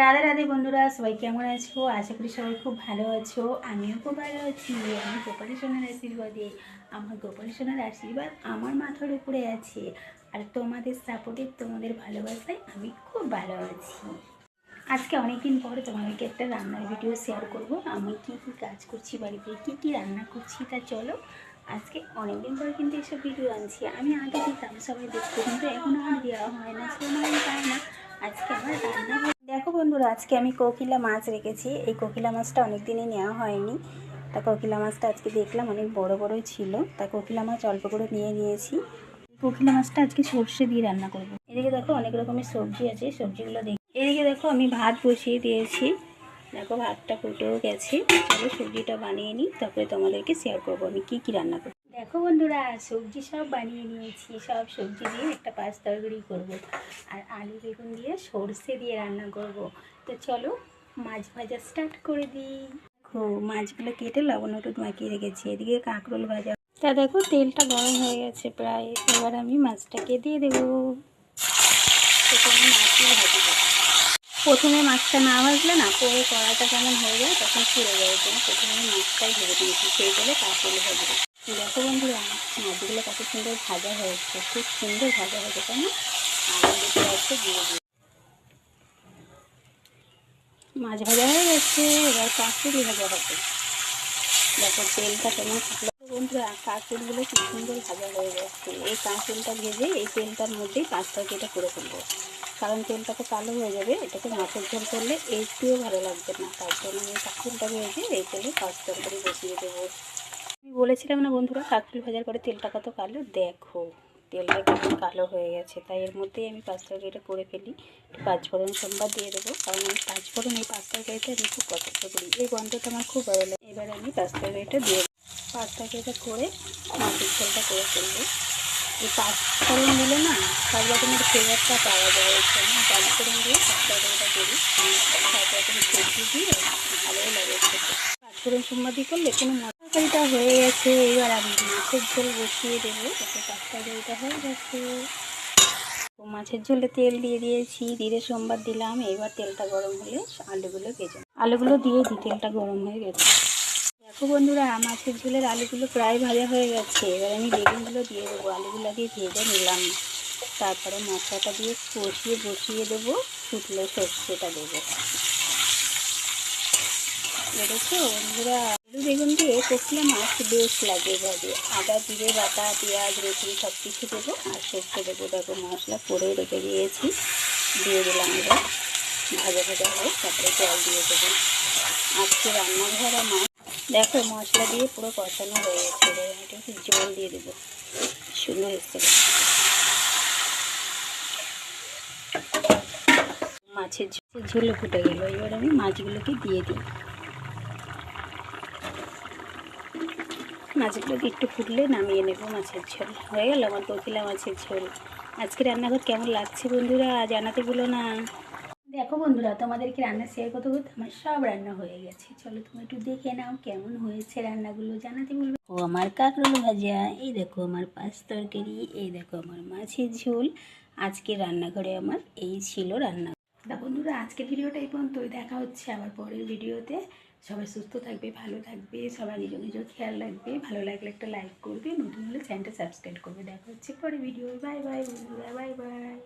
রাধা রাধে বন্ধুরা, সবাই কেমন আছো? আশা করি সবাই খুব ভালো আছো। আমিও খুব ভালো আছি। আমি গোপালী সোনার আশীর্বাদে, আমার গোপালী সোনার আশীর্বাদ আমার মাথার উপরে আছে। আর তোমাদের সাপোর্টে তোমাদের ভালোবাসায় আমি খুব ভালো আছি। আজকে অনেকদিন পরে তোমাদেরকে একটা রান্নার ভিডিও শেয়ার করব। আমি কি কি কাজ করছি, বাড়িতে কি কি রান্না করছি, তা চলো আজকে অনেকদিন পরে কিন্তু এসব ভিডিও আনছি। আমি আগে দিতাম, সবাই দেখতো, কিন্তু এখন আর দেওয়া হয় না, সময় পায় না। আজকে আমার রান্না বন্ধুরা, আজকে আমি কোকিলা মাছ রেখেছি। এই কোকিলা মাছটা অনেক দিনই নেওয়া হয়নি। তা কোকিলা মাছটা আজকে দেখলাম, অনেক বড় বড়ই ছিল। তা কোকিলা মাছ অল্প করে নিয়ে নিয়েছি। কোকিলা মাছটা আজকে সর্ষে দিয়ে রান্না করব। এদিকে দেখো অনেক রকমের সবজি আছে, সবজিগুলো দেখি এদিকে দেখো আমি ভাত বসিয়ে দিয়েছি। দেখো ভাতটা ফুটেও গেছে। চলো সবজিটা বানিয়ে নিই, তারপরে তোমাদেরকে শেয়ার করব আমি কী কী রান্না করব দেখো বন্ধুরা, সবজি সব বানিয়ে নিয়েছি। সব সবজি দিয়ে একটা পাঁচ তরকারি করব। আর আলু, বেগুন দিয়ে সর্ষে দিয়ে রান্না করব। তো চলো, মাছ ভাজা স্টার্ট করে দিই। দেখো, মাছগুলো কেটে লবণ হলুদ মাখিয়ে রেখেছি। এদিকে কাঁকরোল ভাজা। তা দেখো, তেলটা গরম হয়ে গেছে প্রায়। এবার আমি মাছটাকে দিয়ে দেবো। প্রথমে মাছই প্রথমে মাছটা না ভাজলে না, পরে কড়াটা কেমন হয়ে যায় তখন পুড়ে জন্য প্রথমে মাছটাই ভেজে দিয়েছি সেই বলে কাঁকরোল ভাজবো। দেখো বন্ধুরা, মাছগুলো কত সুন্দর ভাজা হয়েছে, খুব সুন্দর ভাজা হয়েছে, তাই না? মাছ ভাজা হয়ে গেছে, এবার কাঁকড়ি ভাজা হবে। দেখো তেলটা কেমন বন্ধুরা কাঁকড়গুলো খুব সুন্দর ভাজা হয়ে যাচ্ছে এই কাঁকড়টা ভেজে এই তেলটার মধ্যেই পাঁচ তরকারিটা করে ফেলব। কারণ তেলটা তো কালো হয়ে যাবে, এটাকে মাছের ঝোল করলে একটুও ভালো লাগবে না। তার জন্য আমি কাঁকড়টা ভেজে এই তেলে পাঁচ তরকারি বসিয়ে দেবো। আমি বলেছিলাম না বন্ধুরা কাঁকড়ি ভাজার পরে তেলটা কত কালো? দেখো, তেলটা কেমন কালো হয়ে গেছে। তাই এর মধ্যেই আমি পাঁচ তরকারিটা করে ফেলি। একটু পাঁচফোড়ন সোমবার দিয়ে দেবো। কারণ আমি পাঁচফোড়ন, এই পাঁচ তরকারিটা আমি খুব পছন্দ করি। এই গন্ধটা আমার খুব ভালো লাগে। এবার আমি পাঁচ তরকারিটা দিয়ে দেবো। পাঁচ তরকারিটা করে মাছের ঝোলটা করে ফেলব। এই পাঁচফোড়ন দিলে না সব রকমের ফ্লেভারটা পাওয়া যায় এর জন্য। পাঁচফোড়ন দিয়ে পাঁচ তরকারিটা করি সব রকম সবজি দিয়ে ভালোই লাগে পাঁচফোড়ন সোমবার দিয়ে করলে কোনো তরকারিটা হয়ে গেছে, এবার আমি মাছের ঝোল বসিয়ে দেবো, যাতে তরকারিটা হয়ে গেছে মাছের ঝোলে তেল দিয়ে দিয়েছি, দিয়ে সোমবার দিলাম, এবার তেলটা গরম হলে আলুগুলো ভেজে আলুগুলো দিয়ে দিই তেলটা গরম হয়ে গেছে। দেখো বন্ধুরা, মাছের ঝোলের আলুগুলো প্রায় ভাজা হয়ে গেছে, এবার আমি বেগুনগুলো দিয়ে দেবো। আলুগুলো দিয়ে ভেজে নিলাম। তারপরে মশলাটা দিয়ে কষিয়ে বসিয়ে দেবো, ফুটলে সর্ষেটা দেবো। দেখেছ বন্ধুরা। আলু বেগুন দিয়ে কষলে মাছ বেশ লাগে এভাবে। আদা, জিরে, বাটা, পেঁয়াজ, রসুন সব কিছু দেবো আর সর্ষে দেবো। দেখো মশলা করে রেখে দিয়েছি। দিয়ে দিলাম এবার ভাজা ভাজা হোক তারপরে জল দিয়ে দেবো। আজকে রান্নাঘর মাছ দেখো মশলা দিয়ে পুরো কষানো হয়ে গেছে। আমি একটু জল দিয়ে দেবো। সুন্দর এসছে মাছের ঝোলে ফুটে গেল। এবার আমি মাছগুলোকে দিয়ে দিই। মাছগুলোকে একটু ফুটলে নামিয়ে নেব মাছের ঝোল। হয়ে গেল আমার কোকিলা মাছের ঝোল। আজকে রান্নাঘর কেমন লাগছে বন্ধুরা, জানাতে ভুলো না। দেখো বন্ধুরা তোমাদেরকে রান্না শেয়ার করতে করতে আমার সব রান্না হয়ে গেছে। চলো তুমি একটু দেখে নাও কেমন হয়েছে রান্নাগুলো, জানাতে বলবে ও, আমার কাঁকরোল ভাজা, এই দেখো আমার পাঁচ তরকারি, এই দেখো আমার মাছের ঝোল। আজকে রান্নাঘরে আমার এই ছিল রান্না। বন্ধুরা, আজকের ভিডিওটা এই পর্যন্তই। দেখা হচ্ছে আবার পরের ভিডিওতে। সবাই সুস্থ থাকবে, ভালো থাকবে, সবাই নিজ নিজ খেয়াল রাখবে। ভালো লাগলে একটা লাইক করবে, নতুন হলে চ্যানেলটা সাবস্ক্রাইব করবে। দেখা হচ্ছে পরে video bye bye bye bye